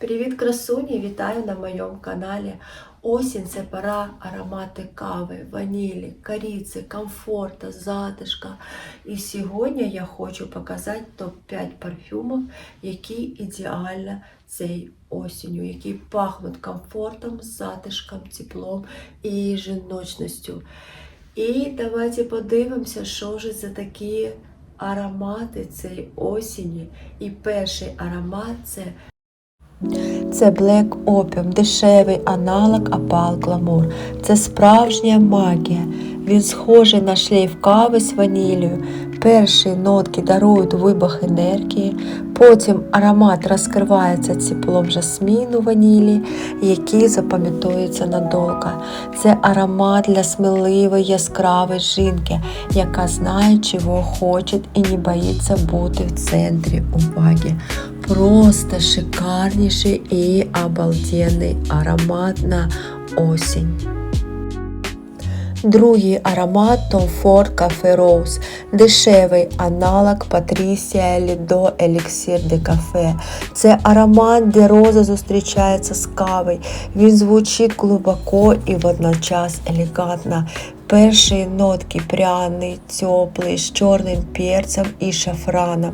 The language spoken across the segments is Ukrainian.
Привіт, красуні! Вітаю на моєму каналі. Осінь це пора аромати кави, ванілі, кориці, комфорта, затишка. І сьогодні я хочу показати топ-5 парфюмів, які ідеально цією осінню, які пахнуть комфортом, затишком, теплом і жіночністю. І давайте подивимося, що ж за такі аромати цієї осені. І перший аромат це це Black Opium, дешевий аналог Apal Glamour. Це справжня магія. Він схожий на шлейф кави з ваніллю. Перші нотки дарують вибух енергії, потім аромат розкривається теплом жасміну ванілі, який запам'ятовується надовго. Це аромат для сміливої яскравої жінки, яка знає, чого хоче і не боїться бути в центрі уваги. Просто шикарнейший и обалденный аромат на осень. Другий аромат Tom Ford Cafe Rose. Дешевий аналог Patricia Lido Elixir de Cafe. Це аромат, де роза зустрічається з кавою. Він звучить глибоко і водночас елегантно. Перші нотки пряний, теплий, з чорним перцем і шафраном.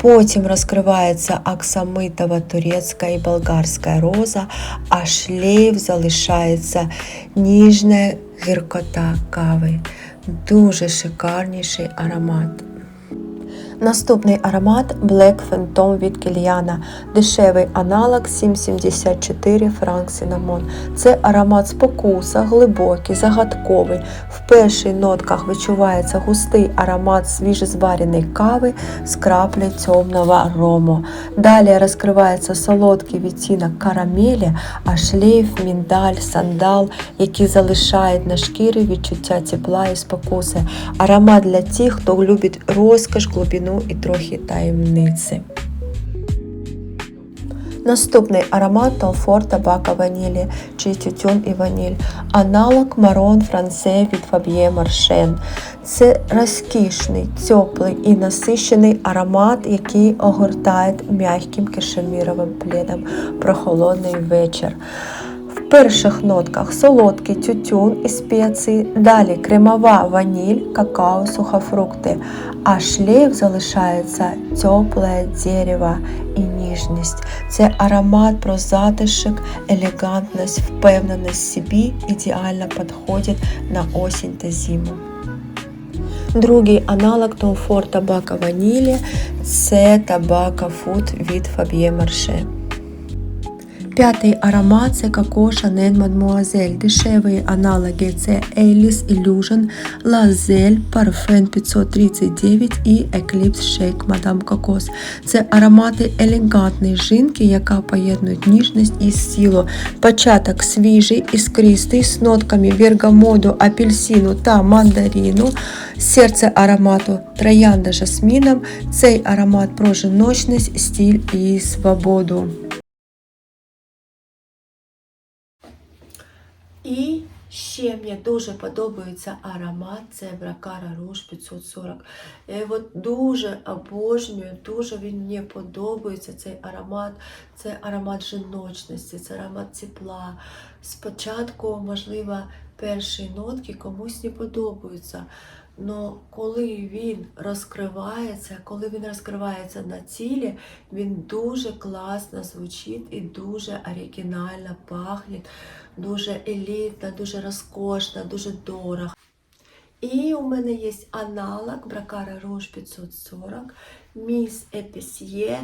Потім розкривається аксамитова турецька і болгарська роза, а шлейф залишається ніжна гіркота кави. Дуже шикарніший аромат. Наступний аромат Black Phantom від Кільяна. Дешевий аналог 7,74 франк Cinnamon. Це аромат спокуса, глибокий, загадковий. В перших нотках відчувається густий аромат свіжезвареної кави з краплею темного рому. Далі розкривається солодкий відтінок карамелі, а шлейф, міндаль, сандал, які залишають на шкірі відчуття тепла і спокуси. Аромат для тих, хто любить розкош, глибину і трохи таємниці. Наступний аромат Ford табака ванілі чи тютюн і ваніль. Аналог Марон Франце від Фаб'є Маршен. Це розкішний, теплий і насичений аромат, який огортає м'яким кишеміровим пледом про холодний вечір. Перших нотках солодкий тютюн і спеції, далі кремова ваніль, какао, сухофрукти, а шлейф залишається тепле дерево і ніжність. Це аромат про затишок, елегантність, впевненість в собі ідеально підходить на осінь та зиму. Другий аналог Tom Ford табака ванілі це табака фуд від Фаб'є Марше. П'ятий аромат це Coco Chanel Mademoiselle. Дешеві аналоги це Alice Illusion, Lazel, Parfum 539 і Eclipse Shake Madame Cocos. Це аромати елегантної жінки, яка поєднує ніжність і силу. Початок свіжий, іскристий, з нотками бергамоду, апельсину та мандарину. Серце аромату троянда жасміном. Цей аромат про жіночність, стиль і свободу. І ще мені дуже подобається аромат, це Бракара Руж 540. Я його дуже обожнюю, дуже він мені подобається цей аромат. Це аромат жіночності, це аромат тепла. Спочатку, можливо, перші нотки комусь не подобаються. Но коли він розкривається, коли він розкривається на тілі, він дуже класно звучить і дуже оригінально пахне, дуже елітно, дуже розкошно, дуже дорого. І у мене є аналог Бракара Руж 540 Міс Епісьє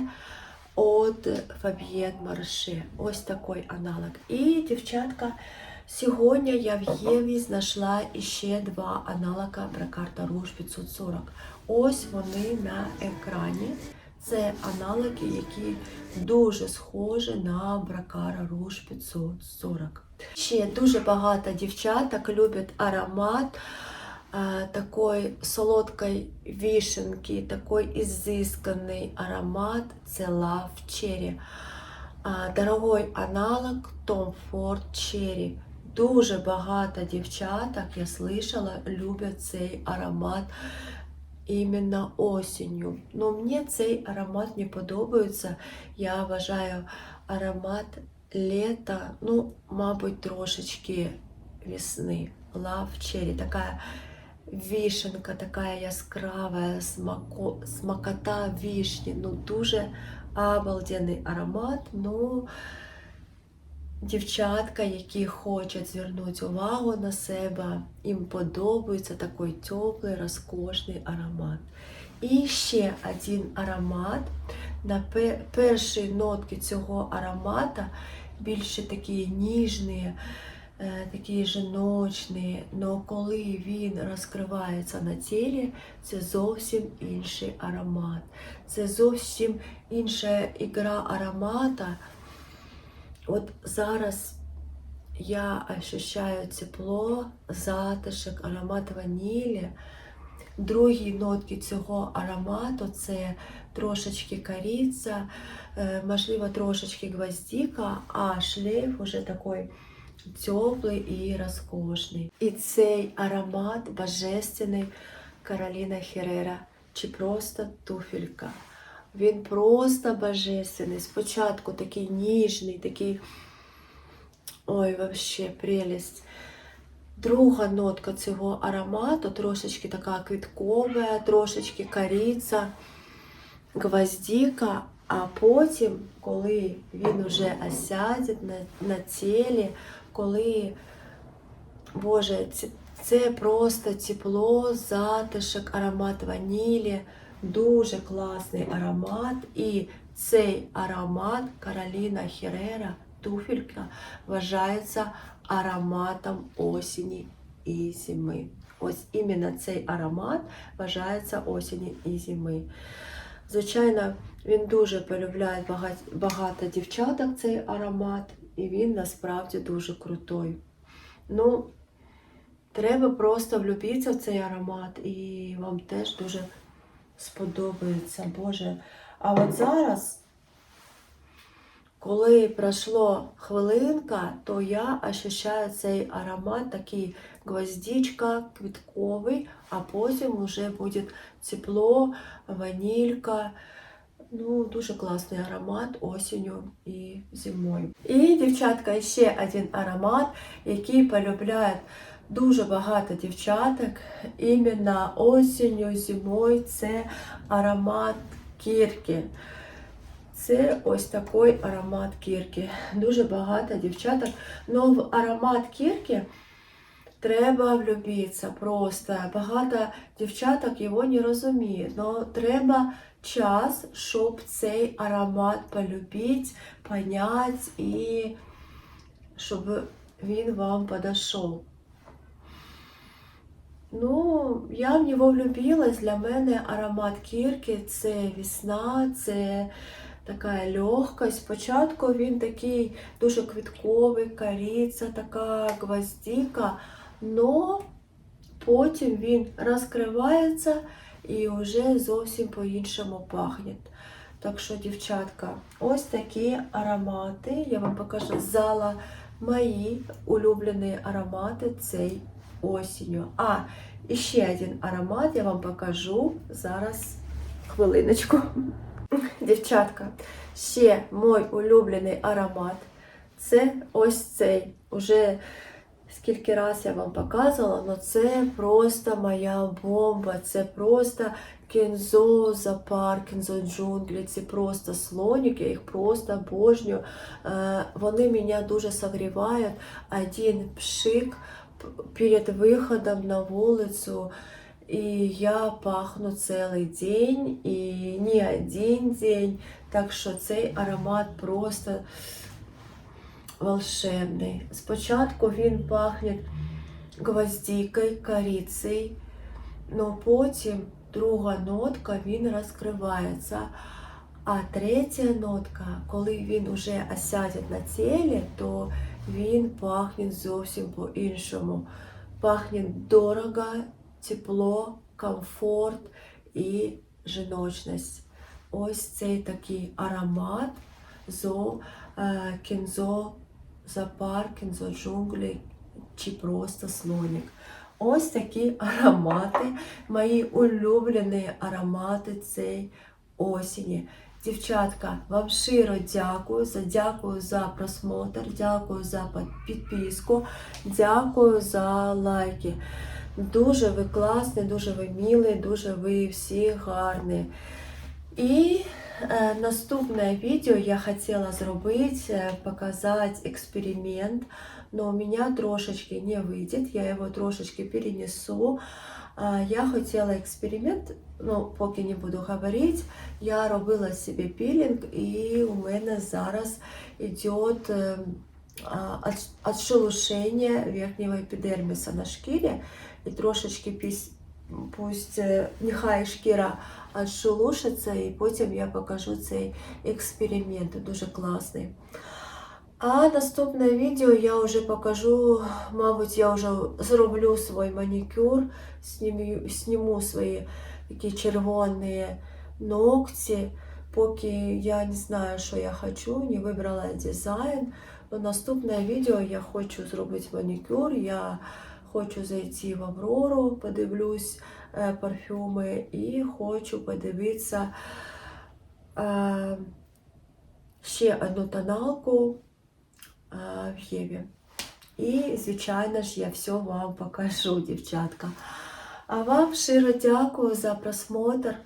від Фаб'єн Марше. Ось такий аналог. І, дівчатка, Сьогодні я в Єві знайшла ще два аналога Бракарта Руж 540. Ось вони на екрані. Це аналоги, які дуже схожі на Бракара Руж 540. Ще дуже багато дівчаток люблять аромат е, такої солодкої вишенки, такий ізисканий аромат це Love Cherry. Е, Дорогой аналог Tom Ford Cherry. Дуже багато дівчаток, я слышала, люблять цей аромат іменно осінню. Ну, мені цей аромат не подобається. Я вважаю аромат літа, ну, мабуть, трошечки весни. Love Cherry, така вишенка, така яскрава, смако, смакота вишні. Ну, дуже обалденний аромат. Ну, Дівчатка, які хочуть звернути увагу на себе, їм подобається такий теплий, розкошний аромат. І ще один аромат. На перші нотки цього аромата більше такі ніжні, е, такі жіночні, але коли він розкривається на тілі, це зовсім інший аромат. Це зовсім інша ігра аромата. От зараз я ощущаю тепло, затишок, аромат ванілі. Другі нотки цього аромату це трошечки кориця, е, можливо, трошечки гвоздика, а шлейф уже такий теплий і розкошний. І цей аромат божественний Кароліна Херера чи просто туфелька. Він просто божественний. Спочатку такий ніжний, такий. Ой, вообще прелість. Друга нотка цього аромату трошечки така квіткова, трошечки кориця, гвоздика, а потім, коли він вже осяде на, на тілі, коли, Боже, це, це просто тепло, затишок, аромат ванілі, дуже класний аромат. І цей аромат Кароліна Херера, туфелька, вважається ароматом осені і зими. Ось іменно цей аромат вважається осені і зими. Звичайно, він дуже полюбляє багато, дівчаток цей аромат, і він насправді дуже крутой. Ну, треба просто влюбитися в цей аромат, і вам теж дуже сподобається. Боже. А от зараз коли пройшла хвилинка, то я ощущаю цей аромат такий гвоздичка, квітковий, а потім вже буде тепло, ванілька. Ну, дуже класний аромат осінню і зимою. І, дівчатка, ще один аромат, який полюбляють дуже багато дівчаток. Іменно осінню, зимою це аромат кірки. Це ось такий аромат кірки. Дуже багато дівчаток. Но в аромат кірки треба влюбитися просто. Багато дівчаток його не розуміють. Но треба час, щоб цей аромат полюбити, понять і щоб він вам подошов. Ну, я в нього влюбилась. Для мене аромат кірки це весна, це така легкость. Спочатку він такий дуже квітковий, кориця, така гвоздика, но потім він розкривається і вже зовсім по-іншому пахне. Так що, дівчатка, ось такі аромати. Я вам покажу зала мої улюблені аромати цей осінню. А, і ще один аромат я вам покажу зараз хвилиночку. Дівчатка, ще мій улюблений аромат. Це ось цей. Уже скільки раз я вам показувала, але це просто моя бомба. Це просто кензо запар, кензо джунглі, це просто слонік, я їх просто обожнюю. Е, Вони мене дуже согрівають. Один пшик перед виходом на вулицю. І я пахну цілий день, і не один день. Так що цей аромат просто волшебний. Спочатку він пахне гвоздикою, корицею, але потім друга нотка він розкривається. А третя нотка, коли він вже осяде на тілі, то він пахне зовсім по-іншому. Пахне дорого, тепло, комфорт і жіночність. Ось цей такий аромат зо е, кінзо запар, кінзо джунглі чи просто слонік. Ось такі аромати, мої улюблені аромати цієї осені. Дівчатка, вам щиро дякую за дякую за просмотр, дякую за підписку, дякую за лайки. Дуже ви класні, дуже ви мілі, дуже ви всі гарні. І наступне відео я хотіла зробити, е, показати експеримент, но у мене трошечки не вийде, я його трошечки перенесу. А, Я хотіла експеримент, ну поки не буду говорити, я робила собі пілінг і у мене зараз йде е, а, отш- отшелушення верхнього епідерміса на шкірі і трошечки піс- пусть е, нехай шкіра відшелушиться, і потім я покажу цей експеримент, дуже класний. А наступне відео я вже покажу, мабуть, я вже зроблю свій манікюр, зніму, зніму свої такі червоні ногті, поки я не знаю, що я хочу, не вибрала дизайн. Но наступне відео я хочу зробити манікюр, я хочу зайти в Аврору, подивлюсь е, парфюми і хочу подивитися е, ще одну тоналку е, в Єві. І, звичайно ж, я все вам покажу, дівчатка. А вам щиро дякую за просмотр.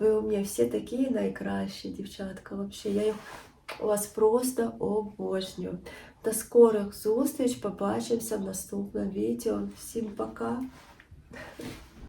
Ви у мене всі такі найкращі, дівчатка. Вообще, я їх вас просто обожнюю. До скорих зустріч. Побачимося в наступному відео. Всім пока.